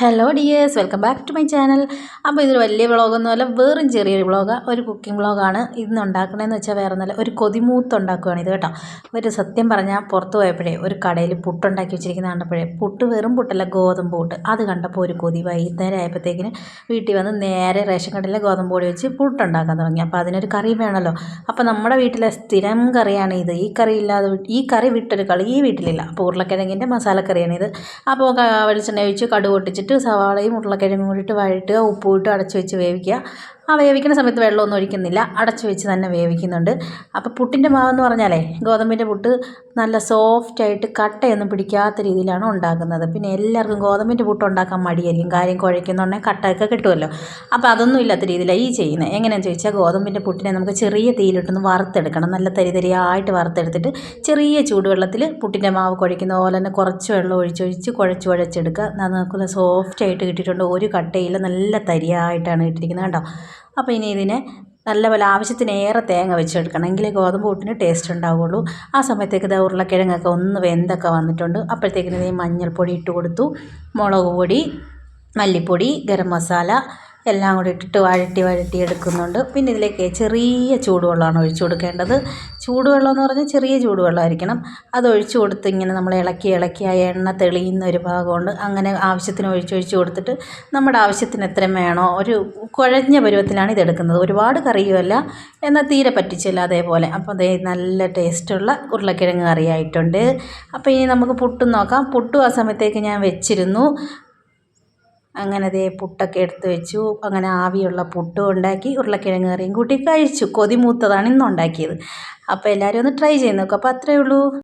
Hello dears welcome back to my channel അപ്പോൾ ഇതൊരു വലിയ വ്ളോഗൊന്നുമല്ല വെറും ചെറിയൊരു വ്ളോഗാണ് ഒരു കുക്കിംഗ് വ്ളോഗാണ് ഇന്ന് ഉണ്ടാക്കണമെന്ന് വെച്ചാൽ വേറെ ഒന്നല്ല ഒരു കൊതിമൂത്ത് ഉണ്ടാക്കുകയാണ് ഇത് കേട്ടോ. ഒരു സത്യം പറഞ്ഞാൽ പുറത്ത് പോയപ്പോഴേ ഒരു കടയിൽ പുട്ടുണ്ടാക്കി വെച്ചിരിക്കുന്ന കണ്ടപ്പോഴേ പുട്ട് വെറും പുട്ടല്ല ഗോതമ്പ് പുട്ട്. അത് കണ്ടപ്പോൾ ഒരു കൊതി വൈകുന്നേരം ആയപ്പോഴത്തേക്കിന് വീട്ടിൽ വന്ന് നേരെ റേഷൻ കടയിലെ ഗോതമ്പ് പൊടി വെച്ച് പുട്ടുണ്ടാക്കാൻ തുടങ്ങി. അപ്പോൾ അതിനൊരു കറി വേണമല്ലോ അപ്പോൾ നമ്മുടെ വീട്ടിലെ സ്ഥിരം കറിയാണ് ഇത്. ഈ കറി ഇല്ലാതെ ഈ കറി വിട്ടൊരു കളി ഈ വീട്ടിലില്ല. അപ്പോൾ ഉരുളക്കിഴങ്ങിന്റെ മസാലക്കറിയാണ് ഇത്. അപ്പോൾ വെളിച്ചെണ്ണ ഒഴിച്ച് കടുക് സവാളയും ഉരുളക്കിഴങ്ങും കൂടിയിട്ട് വഴറ്റുക ഉപ്പും ഇട്ട് അടച്ചു വെച്ച് വേവിക്കുക. ആ വേവിക്കുന്ന സമയത്ത് വെള്ളമൊന്നും ഒഴിക്കുന്നില്ല. അടച്ചു വെച്ച് തന്നെ വേവിക്കുന്നുണ്ട്. അപ്പോൾ പുട്ടിന്റെ മാവെന്ന് പറഞ്ഞാലേ ഗോതമ്പിന്റെ പുട്ട് നല്ല സോഫ്റ്റായിട്ട് കട്ടയൊന്നും പിടിക്കാത്ത രീതിയിലാണ് ഉണ്ടാക്കുന്നത്. പിന്നെ എല്ലാവർക്കും ഗോതമ്പിന്റെ പുട്ട് ഉണ്ടാക്കാൻ മടിയായിരിക്കും. കാര്യം കുഴയ്ക്കുന്നുണ്ടെങ്കിൽ കട്ടയൊക്കെ കിട്ടുമല്ലോ. അപ്പോൾ അതൊന്നും ഇല്ലാത്ത രീതിയിലാണ് ഈ ചെയ്യുന്നത് എങ്ങനെയാണെന്ന് ചോദിച്ചാൽ ഗോതമ്പിന്റെ പുട്ടിനെ നമുക്ക് ചെറിയ തീയിലിട്ടൊന്ന് വറുത്തെടുക്കണം. നല്ല തരിതരിയായിട്ട് വറുത്തെടുത്തിട്ട് ചെറിയ ചൂടുവെള്ളത്തിൽ പുട്ടിന്റെ മാവ് കുഴയ്ക്കുന്ന പോലെ തന്നെ കുറച്ച് വെള്ളം ഒഴിച്ചൊഴിച്ച് കുഴച്ച് കുഴച്ചെടുക്കുക. നമുക്ക് സോഫ്റ്റായിട്ട് കിട്ടിയിട്ടുണ്ട്. ഒരു കട്ടയില്ല നല്ല തരിയായിട്ടാണ് കിട്ടിയിരിക്കുന്നത് കേട്ടോ അപ്പോൾ ഇനി ഇതിനെ നല്ലപോലെ ആവശ്യത്തിനേറെ തേങ്ങ വെച്ചെടുക്കണം. എങ്കിലേ ഗോതമ്പ് കൂട്ടിന് ടേസ്റ്റ് ഉണ്ടാവുകയുള്ളൂ. ആ സമയത്തേക്ക് ഇത് ഉരുളക്കിഴങ്ങൊക്കെ ഒന്ന് വെന്തൊക്കെ വന്നിട്ടുണ്ട്. അപ്പോഴത്തേക്കിന് ഈ മഞ്ഞൾപ്പൊടി ഇട്ട് കൊടുത്തു. മുളക് പൊടി മല്ലിപ്പൊടി ഗരം മസാല എല്ലാം കൂടി ഇട്ടിട്ട് വഴറ്റി വഴറ്റി എടുക്കുന്നുണ്ട്. പിന്നെ ഇതിലേക്ക് ചെറിയ ചൂടുവെള്ളമാണ് ഒഴിച്ചു കൊടുക്കേണ്ടത്. ചൂടുവെള്ളം എന്ന് പറഞ്ഞാൽ ചെറിയ ചൂടുവെള്ളമായിരിക്കണം. അത് ഒഴിച്ചു കൊടുത്ത് ഇങ്ങനെ നമ്മൾ ഇളക്കി ഇളക്കി ആ എണ്ണ തെളിയുന്ന ഒരു ഭാഗമുണ്ട്. അങ്ങനെ ആവശ്യത്തിന് ഒഴിച്ചൊഴിച്ച് ഒഴിച്ച് കൊടുത്തിട്ട് നമ്മുടെ ആവശ്യത്തിന് എത്ര വേണോ ഒരു കുഴഞ്ഞ പരുവത്തിലാണ് ഇതെടുക്കുന്നത് ഒരുപാട് കറിയുമല്ല എന്നാൽ തീരെ പറ്റിച്ചില്ല അതേപോലെ. അപ്പോൾ അതേ നല്ല ടേസ്റ്റുള്ള ഉരുളക്കിഴങ്ങ് കറിയായിട്ടുണ്ട്. അപ്പോൾ ഇനി നമുക്ക് പുട്ടും നോക്കാം. പുട്ടും ആ സമയത്തേക്ക് ഞാൻ വെച്ചിരുന്നു. അങ്ങനെ ദേ പുട്ടൊക്കെ എടുത്ത് വെച്ചു. അങ്ങനെ ആവിയുള്ള പുട്ടും ഉണ്ടാക്കി ഉരുളക്കിഴങ്ങ് കറിയും കൂട്ടി കഴിച്ചു. കൊതി മൂത്തതാണ് ഇന്ന് ഉണ്ടാക്കിയത് അപ്പോൾ എല്ലാവരും ഒന്ന് ട്രൈ ചെയ്ത് നോക്കൂ. അപ്പോൾ അത്രയേ ഉള്ളൂ.